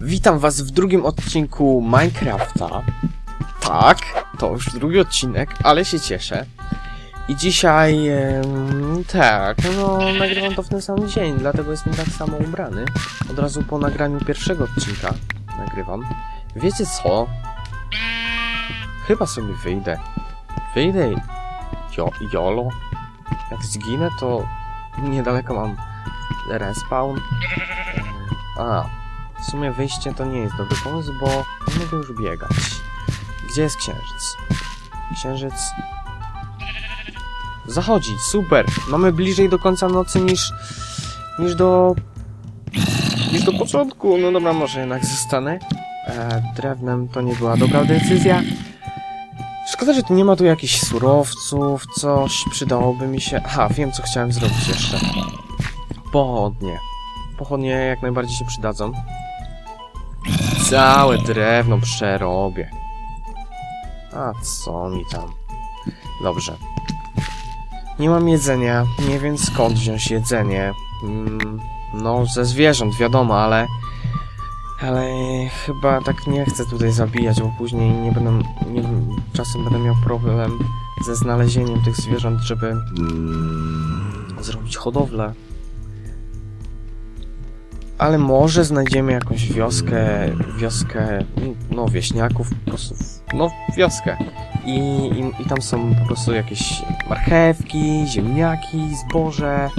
Witam was w drugim odcinku Minecrafta. Tak, to już drugi odcinek, ale się cieszę. I dzisiaj, em, tak, no nagrywam to w ten sam dzień, dlatego jestem tak samo ubrany. Od razu po nagraniu pierwszego odcinka nagrywam. Wiecie co? Chyba sobie wyjdę. Wyjdę jo, jolo. Jak zginę, to niedaleko mam respawn. E, A, w sumie wyjście to nie jest dobry pomysł, bo nie mogę już biegać. Gdzie jest księżyc? Księżyc... Zachodzi, super! Mamy bliżej do końca nocy niż... niż do... niż do początku. No dobra, może jednak zostanę. E, drewnem to nie była dobra decyzja. Szkoda, że tu nie ma tu jakichś surowców, coś przydałoby mi się... Aha, wiem co chciałem zrobić jeszcze. Pochodnie. Pochodnie jak najbardziej się przydadzą. Całe drewno przerobię. A co mi tam? Dobrze. Nie mam jedzenia, nie wiem skąd wziąć jedzenie. Mm, no, ze zwierząt, wiadomo, ale... Ale chyba tak nie chcę tutaj zabijać, bo później nie będę... Nie, czasem będę miał problem ze znalezieniem tych zwierząt, żeby zrobić hodowlę. Ale może znajdziemy jakąś wioskę, wioskę, no wieśniaków, po prostu, no wioskę. I, i, I tam są po prostu jakieś marchewki, ziemniaki, zboże,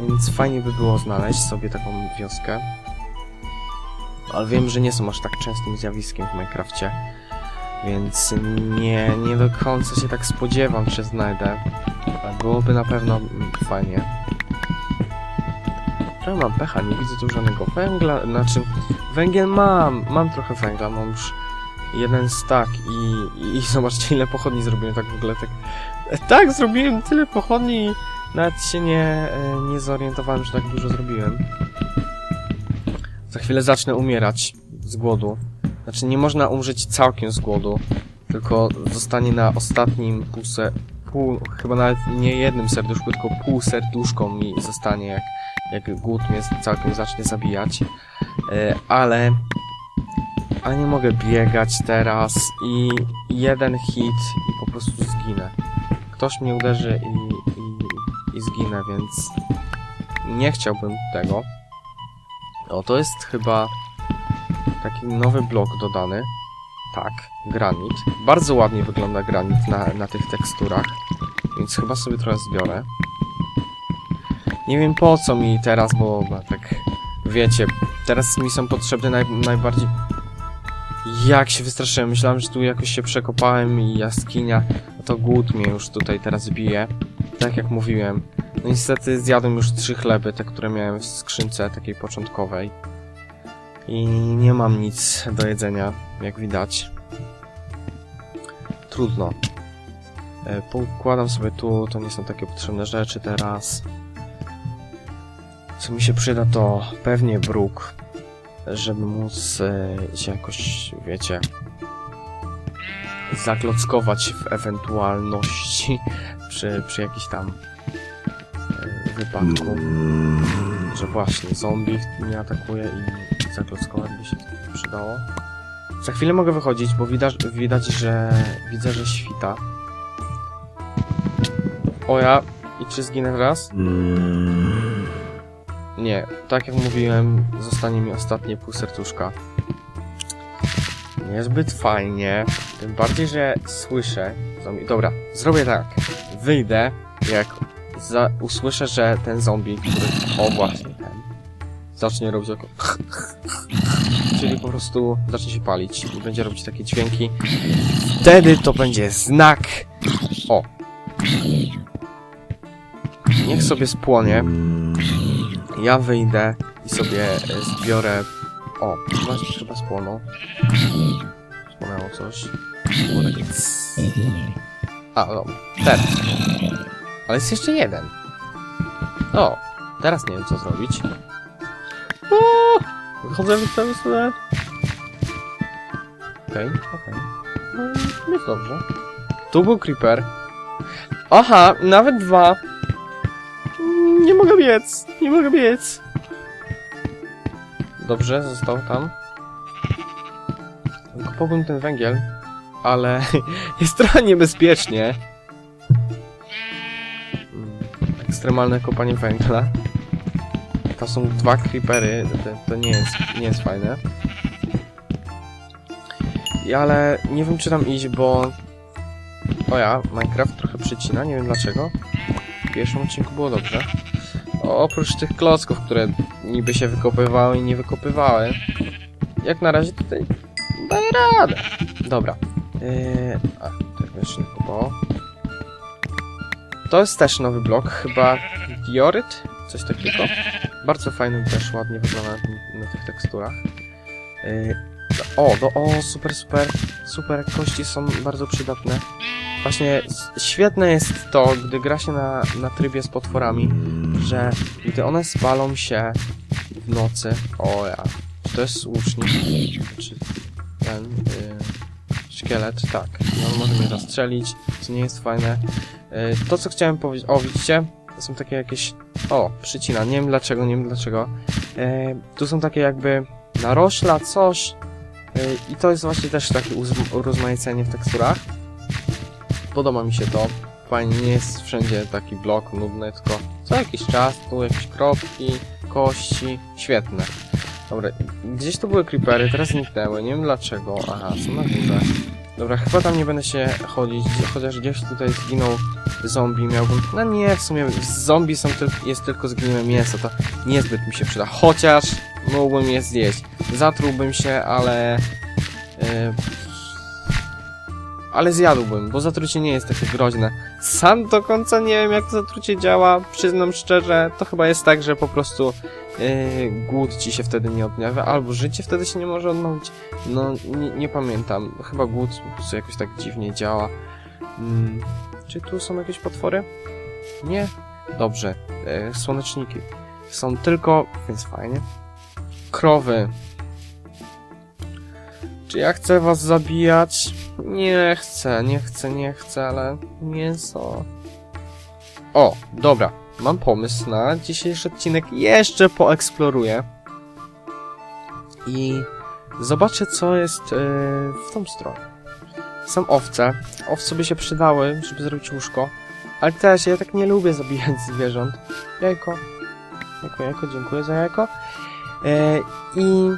więc fajnie by było znaleźć sobie taką wioskę. Ale wiem, że nie są aż tak częstym zjawiskiem w Minecrafcie, więc nie, nie do końca się tak spodziewam, czy znajdę. Byłoby na pewno fajnie. Trochę mam pecha, nie widzę tu żadnego węgla, znaczy węgiel mam, mam trochę węgla, mam już jeden stack i, i, i zobaczcie ile pochodni zrobiłem tak w ogóle, tak, tak zrobiłem tyle pochodni nawet się nie, e, nie zorientowałem, że tak dużo zrobiłem. Za chwilę zacznę umierać z głodu, znaczy nie można umrzeć całkiem z głodu, tylko zostanie na ostatnim pół, se, pół chyba nawet nie jednym serduszku, tylko pół serduszką mi zostanie jak jak głód mnie całkiem zacznie zabijać. E, ale... Ale nie mogę biegać teraz i jeden hit i po prostu zginę. Ktoś mnie uderzy i, i, i zginę, więc nie chciałbym tego. O, to jest chyba taki nowy blok dodany. Tak, granit. Bardzo ładnie wygląda granit na, na tych teksturach, więc chyba sobie trochę zbiorę. Nie wiem po co mi teraz, bo tak wiecie, teraz mi są potrzebne naj, najbardziej. Jak się wystraszyłem, myślałem, że tu jakoś się przekopałem i jaskinia, to głód mnie już tutaj teraz bije. Tak jak mówiłem. No niestety zjadłem już trzy chleby, te, które miałem w skrzynce takiej początkowej. I nie mam nic do jedzenia, jak widać. Trudno. E, Pokładam sobie tu, to nie są takie potrzebne rzeczy teraz. Co mi się przyda to pewnie bruk, żeby móc e, się jakoś, wiecie, zaklockować w ewentualności przy, przy jakiś tam e, wypadku, że właśnie zombie mnie atakuje i zaklockować by się przydało. Za chwilę mogę wychodzić, bo widać, widać że widzę, że świta. O ja, i czy zginę teraz? Nie, tak jak mówiłem, zostanie mi ostatnie pół serduszka. Niezbyt fajnie, tym bardziej, że słyszę zombie. Dobra, zrobię tak. Wyjdę, jak za... usłyszę, że ten zombie, który... O, właśnie ten. Zacznie robić jako... Czyli po prostu zacznie się palić i będzie robić takie dźwięki. Wtedy to będzie znak... O. Niech sobie spłonie. Ja wyjdę i sobie e, zbiorę... O, właśnie chyba spłonął. Spłonęło coś. Było takie cs. A, no, teraz. Ale jest jeszcze jeden. O, teraz nie wiem co zrobić. O, wychodzę w tę stronę. Okej, okej. No i jest dobrze. Tu był creeper. Aha, nawet dwa. Nie mogę biec, nie mogę biec. Dobrze, został tam. Wykopałbym ten węgiel, ale jest trochę niebezpiecznie. Mm, Ekstremalne kopanie węgla. To są dwa creepery, to, to nie, jest, nie jest fajne. I ale nie wiem czy tam iść, bo... O ja, Minecraft trochę przycina, nie wiem dlaczego. W pierwszym odcinku było dobrze. Oprócz tych klocków, które niby się wykopywały i nie wykopywały. Jak na razie tutaj daję radę. Dobra. Yy, a, tak jeszcze. To jest też nowy blok, chyba Dioryt? Coś takiego. Bardzo fajny też, ładnie wygląda na, na tych teksturach. Yy, o, do, o, super, super, super, kości są bardzo przydatne. Właśnie świetne jest to, gdy gra się na, na trybie z potworami, że gdy one spalą się w nocy, o ja, czy to jest łucznik, czy ten yy, szkielet, tak, no, może mnie zastrzelić, co nie jest fajne. Yy, to, co chciałem powiedzieć, o, widzicie, to są takie jakieś, o, przycina, nie wiem dlaczego, nie wiem dlaczego, yy, tu są takie jakby narośla, coś, i to jest właśnie też takie urozmaicenie w teksturach. Podoba mi się to. Fajnie, nie jest wszędzie taki blok nudny, tylko co jakiś czas, tu jakieś kropki, kości, świetne. Dobra, gdzieś tu były creepery, teraz zniknęły, nie wiem dlaczego. Aha, są na górze. Dobra, chyba tam nie będę się chodzić, chociaż gdzieś tutaj zginął zombie, miałbym... No nie, w sumie z zombie są tyl jest tylko zgniłe mięso, to niezbyt mi się przyda. Chociaż mógłbym je zjeść. Zatrułbym się, ale... Yy, ale zjadłbym, bo zatrucie nie jest takie groźne. Sam do końca nie wiem, jak to zatrucie działa, przyznam szczerze, to chyba jest tak, że po prostu yy, głód ci się wtedy nie odnawia, albo życie wtedy się nie może odnowić. No, nie, nie pamiętam. Chyba głód po prostu jakoś tak dziwnie działa. Mm, czy tu są jakieś potwory? Nie? Dobrze. Yy, słoneczniki. Są tylko, więc fajnie. Krowy. Czy ja chcę was zabijać? Nie chcę, nie chcę, nie chcę, ale mięso. O, dobra. Mam pomysł na dzisiejszy odcinek. Jeszcze poeksploruję. I zobaczę, co jest yy, w tą stronę. Są owce. Owce by się przydały, żeby zrobić łóżko. Ale też ja tak nie lubię zabijać zwierząt. Jajko. Jajko, jajko, dziękuję za jajko. Yy, I...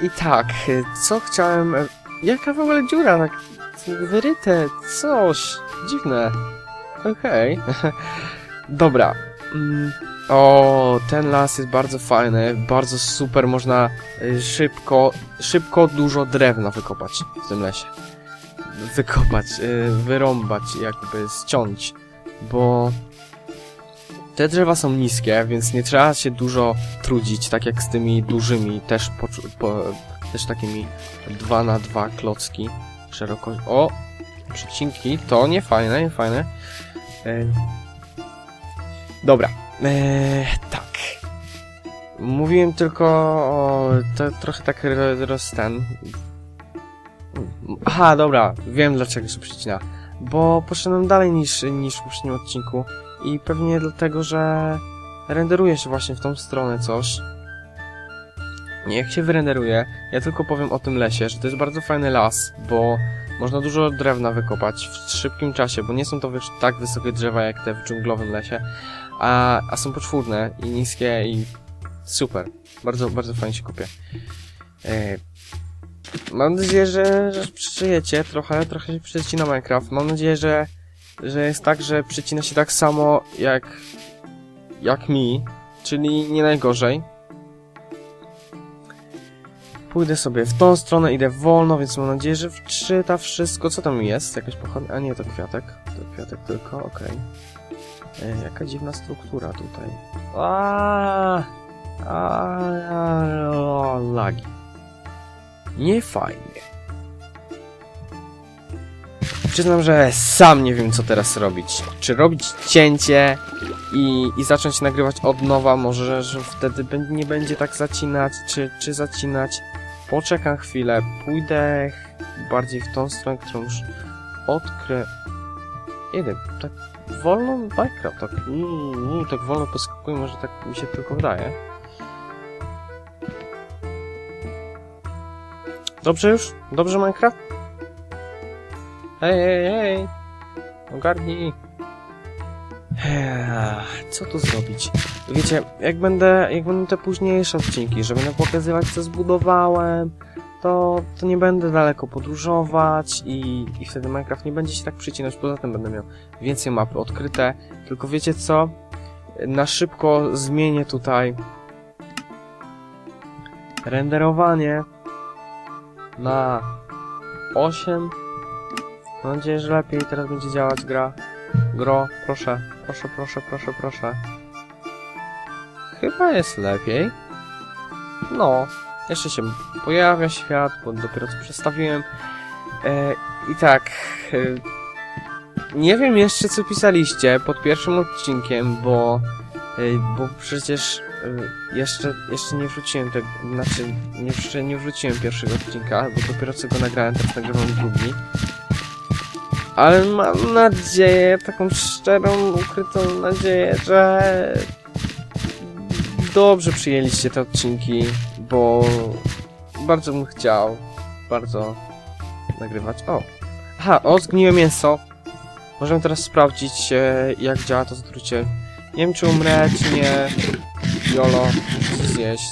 I tak, y, co chciałem... e, Jaka w ogóle dziura? Tak wyryte, coś. Dziwne. Okej. Dobra. Mm. O, ten las jest bardzo fajny, bardzo super, można y, szybko, szybko dużo drewna wykopać w tym lesie. Wykopać, y, wyrąbać, jakby ściąć, bo te drzewa są niskie, więc nie trzeba się dużo trudzić, tak jak z tymi dużymi, też, poczu- po, też takimi 2 na 2 klocki szeroko. O! Przecinki, to nie fajne, nie fajne. E... Dobra. E... Tak. Mówiłem tylko o... To trochę tak ro- roz ten... Aha, dobra. Wiem dlaczego się przycina. Bo poszedłem dalej niż, niż w poprzednim odcinku. I pewnie dlatego, że renderuje się właśnie w tą stronę coś. Niech się wyrenderuje. Ja tylko powiem o tym lesie, że to jest bardzo fajny las, bo można dużo drewna wykopać w szybkim czasie, bo nie są to tak wysokie drzewa jak te w dżunglowym lesie, a, a są poczwórne i niskie i super. Bardzo, bardzo fajnie się kopie. E, mam nadzieję, że, że przeżyjecie trochę, trochę się przecina Minecraft. Mam nadzieję, że, że jest tak, że przecina się tak samo jak, jak mi, czyli nie najgorzej. Pójdę sobie w tą stronę, idę wolno, więc mam nadzieję, że wczyta wszystko. Co tam jest? Jakaś pochodnia? A nie, to kwiatek. To kwiatek tylko, okej. E, Jaka dziwna struktura tutaj. A, a, a, lagi. Nie fajnie. Przyznam, że sam nie wiem, co teraz robić. Czy robić cięcie i, i zacząć nagrywać od nowa, może, że wtedy nie będzie tak zacinać, czy, czy zacinać. Poczekam chwilę, pójdę bardziej w tą stronę, którą już odkrę... Jedę, tak wolno Minecraft, tak, mm, tak wolno poskakuje, może tak mi się tylko wydaje. Dobrze już? Dobrze Minecraft? Hej, hej, hej! Ogarnij! Co tu zrobić? Wiecie, jak będę, jak będą te późniejsze odcinki, że będę pokazywać co zbudowałem, to, to nie będę daleko podróżować i, i wtedy Minecraft nie będzie się tak przycinać, poza tym będę miał więcej mapy odkryte, tylko wiecie co? Na szybko zmienię tutaj renderowanie na 8 Mam nadzieję, że lepiej teraz będzie działać gra. Gro, proszę, proszę, proszę, proszę, proszę. Chyba jest lepiej. No, jeszcze się pojawia świat, bo dopiero co przestawiłem. E, I tak, e, nie wiem jeszcze co pisaliście pod pierwszym odcinkiem, bo, e, bo przecież e, jeszcze, jeszcze nie wrzuciłem tego, znaczy jeszcze nie wrzuciłem pierwszego odcinka, bo dopiero co go nagrałem, teraz nagrywam drugi. Ale mam nadzieję, taką szczerą, ukrytą nadzieję, że dobrze przyjęliście te odcinki, bo bardzo bym chciał bardzo nagrywać. O! Aha, o, zgniłe mięso. Możemy teraz sprawdzić, e, jak działa to zatrucie. Nie wiem, czy umrę, czy nie. Jolo, muszę zjeść.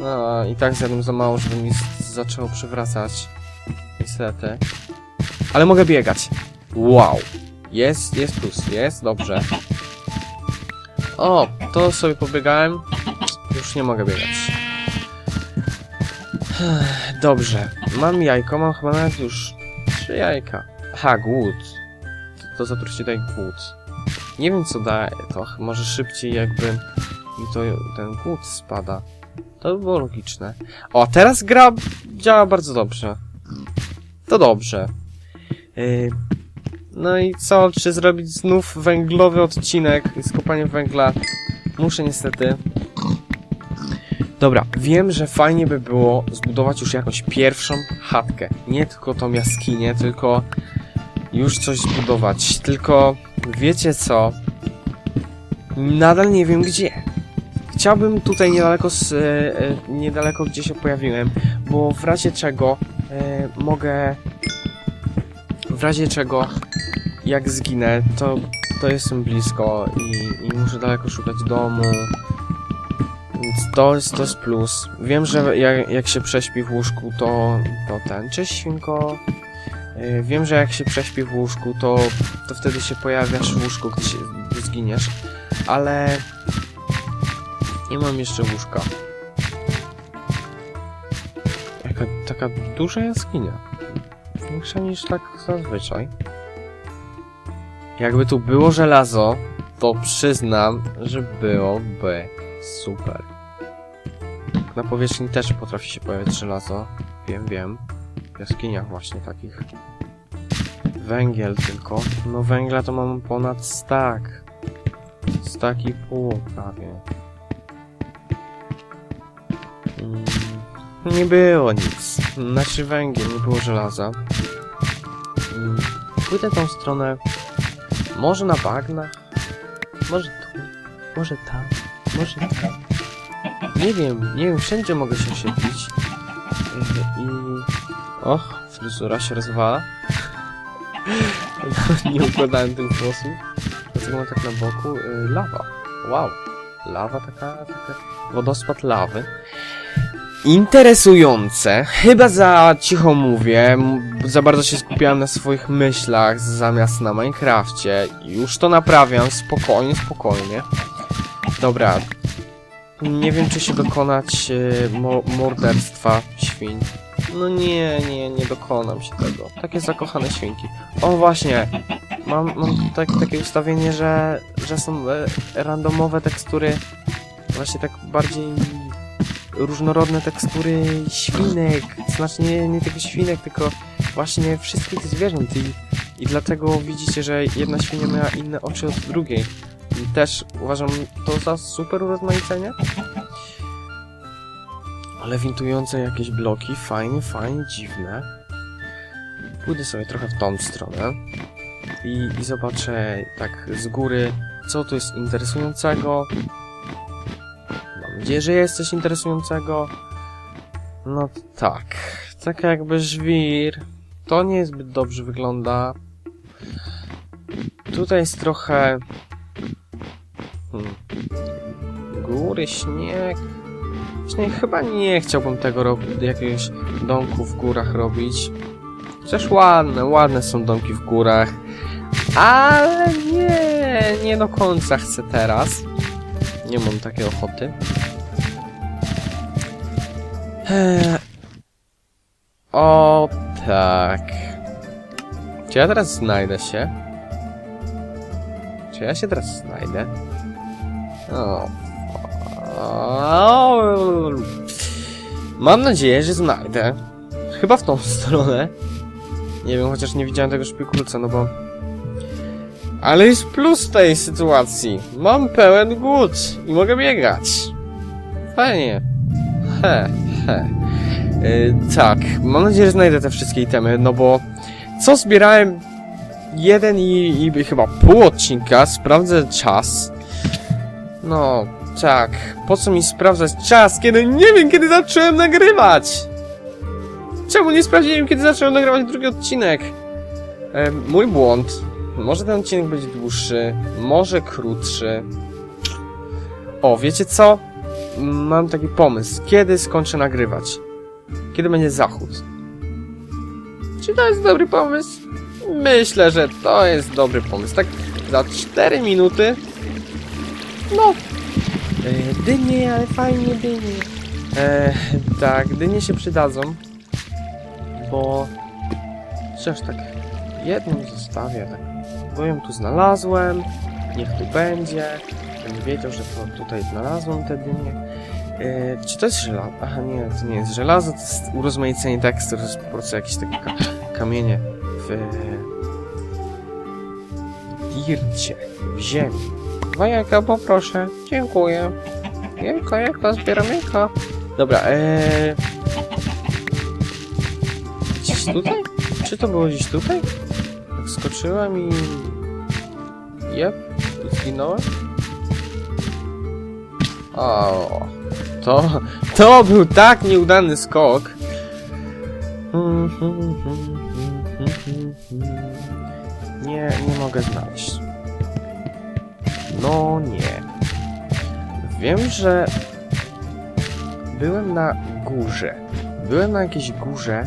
No, i tak zjadłem za mało, żeby mi zaczęło przywracać. Niestety. Ale mogę biegać. Wow. Jest, jest plus, jest, dobrze. O, to sobie pobiegałem. Już nie mogę biegać. Dobrze. Mam jajko, mam chyba nawet już trzy jajka. Aha, głód. To, to zatrucie daje głód. Nie wiem co daje to. Może szybciej jakby mi to ten głód spada. To by było logiczne. O, teraz gra działa bardzo dobrze. To dobrze. Yy, no i co, czy zrobić znów węglowy odcinek z kopaniem węgla? Muszę niestety. Dobra, wiem, że fajnie by było zbudować już jakąś pierwszą chatkę. Nie tylko tą jaskinię, tylko już coś zbudować. Tylko wiecie co? Nadal nie wiem gdzie. Chciałbym tutaj niedaleko, z, e, e, niedaleko gdzie się pojawiłem, bo w razie czego e, mogę razie czego, jak zginę, to, to jestem blisko i, i muszę daleko szukać domu. Więc to jest, to jest plus. Wiem, że jak, jak się prześpi w łóżku, to, to ten. Cześć, świnko. Yy, Wiem, że jak się prześpi w łóżku, to, to wtedy się pojawiasz w łóżku, gdy, się, gdy zginiesz. Ale nie mam jeszcze łóżka. Jaka taka duża jaskinia. Większa niż tak zazwyczaj. Jakby tu było żelazo, to przyznam, że byłoby super. Na powierzchni też potrafi się pojawiać żelazo. Wiem, wiem. W jaskiniach właśnie takich. Węgiel tylko. No węgla to mam ponad stak. Stak i pół prawie. Mm, nie było nic. Znaczy węgiel, nie było żelaza. Mm, Pójdę tą stronę. Może na bagnach? Może tu? Może tam? Może tam? Nie wiem, nie wiem, wszędzie mogę się osiedlić. Yy, I... Och, fryzura się rozwala. nie układałem tych włosów. Dlatego mam tak na boku. Yy, lawa. Wow. Lawa taka, taka... Wodospad lawy. Interesujące. Chyba za cicho mówię. Za bardzo się skupiałem na swoich myślach zamiast na Minecrafcie. Już to naprawiam. Spokojnie, spokojnie. Dobra. Nie wiem, czy się dokonać e, mo morderstwa świń. No nie, nie, nie dokonam się tego. Takie zakochane świnki. O właśnie. Mam, mam tak, takie ustawienie, że, że są e, randomowe tekstury. Właśnie tak bardziej różnorodne tekstury świnek, znaczy nie, nie tylko świnek, tylko właśnie wszystkich zwierząt i, i dlatego widzicie, że jedna świnia miała inne oczy od drugiej. I też uważam to za super urozmaicenie. Ale wintujące jakieś bloki, fajnie, fajnie, dziwne. Pójdę sobie trochę w tą stronę i, i zobaczę tak z góry, co tu jest interesującego. Że jest coś interesującego. No tak. Tak jakby żwir. To niezbyt dobrze wygląda. Tutaj jest trochę... Hmm. Góry, śnieg... Właśnie chyba nie chciałbym tego robić, jakiegoś domku w górach robić. Chociaż ładne, ładne są domki w górach. Ale nie, nie do końca chcę teraz. Nie mam takiej ochoty. Eee. O tak. Czy ja teraz znajdę się? Czy ja się teraz znajdę? O. o. Mam nadzieję, że znajdę. Chyba w tą stronę. Nie wiem, chociaż nie widziałem tego szpikulca, no bo... Ale jest plus tej sytuacji. Mam pełen głód i mogę biegać. Fajnie. He, he. Yy, tak, mam nadzieję, że znajdę te wszystkie itemy, no bo co zbierałem jeden i, i chyba pół odcinka, sprawdzę czas. No, tak, po co mi sprawdzać czas, kiedy nie wiem, kiedy zacząłem nagrywać? Czemu nie sprawdziłem, kiedy zacząłem nagrywać drugi odcinek? E, mój błąd. Może ten odcinek będzie dłuższy, może krótszy. O, wiecie co? Mam taki pomysł. Kiedy skończę nagrywać? Kiedy będzie zachód? Czy to jest dobry pomysł? Myślę, że to jest dobry pomysł. Tak za 4 minuty. No. E, dynie, ale fajnie dynie. E, tak, dynie się przydadzą. Bo... Chociaż tak jedną zostawię, tak. Bo ją tu znalazłem. Niech tu będzie. Bym wiedział, że to tutaj znalazłem te dynie. E, czy to jest żelazo? Aha, nie, to nie jest żelazo, to jest urozmaicenie tekstu, to jest po prostu jakieś takie ka kamienie w... w dircie, w ziemi. Dwa jajka poproszę, dziękuję. Jajko, jajko, zbieram jajko. Dobra, eee... Gdzieś tutaj? Czy to było gdzieś tutaj? Tak skoczyłem i... Jep, zginąłem? O, to, to był tak nieudany skok. Nie, nie mogę znaleźć. No nie. Wiem, że byłem na górze. Byłem na jakiejś górze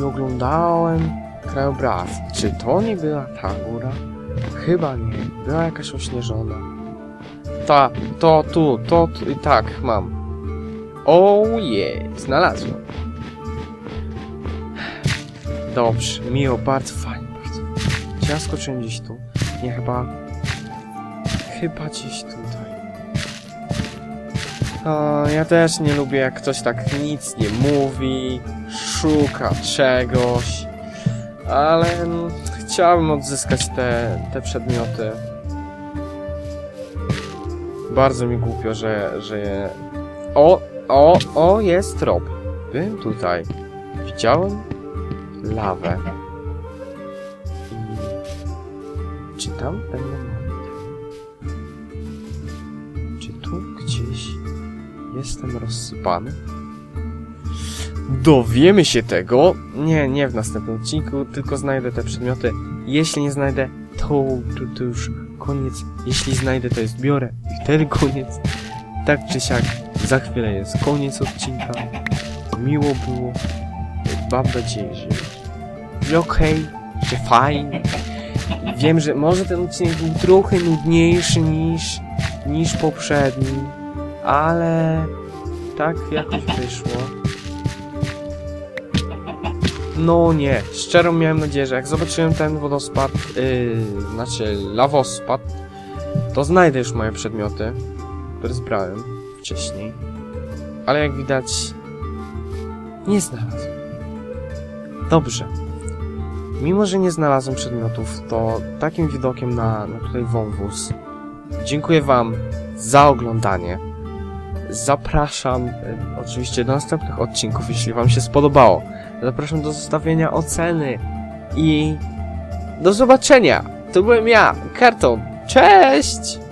i oglądałem krajobraz. Czy to nie była ta góra? Chyba nie. Była jakaś ośnieżona. Ta, to tu, to tu i tak, mam. Oh yeah, znalazłem. Dobrze, miło, bardzo fajnie, bardzo. Czy gdzieś tu? Nie, chyba... Chyba gdzieś tutaj. O, ja też nie lubię, jak ktoś tak nic nie mówi, szuka czegoś, ale mm, chciałbym odzyskać te, te przedmioty. Bardzo mi głupio, że, że je... O, o, o, jest trop. Byłem tutaj. Widziałem lawę. I... Czy tam? Czy tu gdzieś jestem rozsypany? Dowiemy się tego. Nie, nie w następnym odcinku, tylko znajdę te przedmioty. Jeśli nie znajdę, to, to, to już koniec. Jeśli znajdę, to jest biorę i wtedy koniec. Tak czy siak, za chwilę jest koniec odcinka. Miło było. Mam nadzieję, że, okej, że fajnie. Wiem, że może ten odcinek był trochę nudniejszy niż, niż poprzedni, ale tak jakoś wyszło. No nie, szczerą miałem nadzieję, że jak zobaczyłem ten wodospad, yy, znaczy lawospad, to znajdę już moje przedmioty, które zbrałem wcześniej. Ale jak widać, nie znalazłem. Dobrze. Mimo, że nie znalazłem przedmiotów, to takim widokiem na, na tutaj wąwóz. Dziękuję Wam za oglądanie. Zapraszam y, oczywiście do następnych odcinków, jeśli Wam się spodobało. Zapraszam do zostawienia oceny i do zobaczenia. To byłem ja, Karton. Cześć!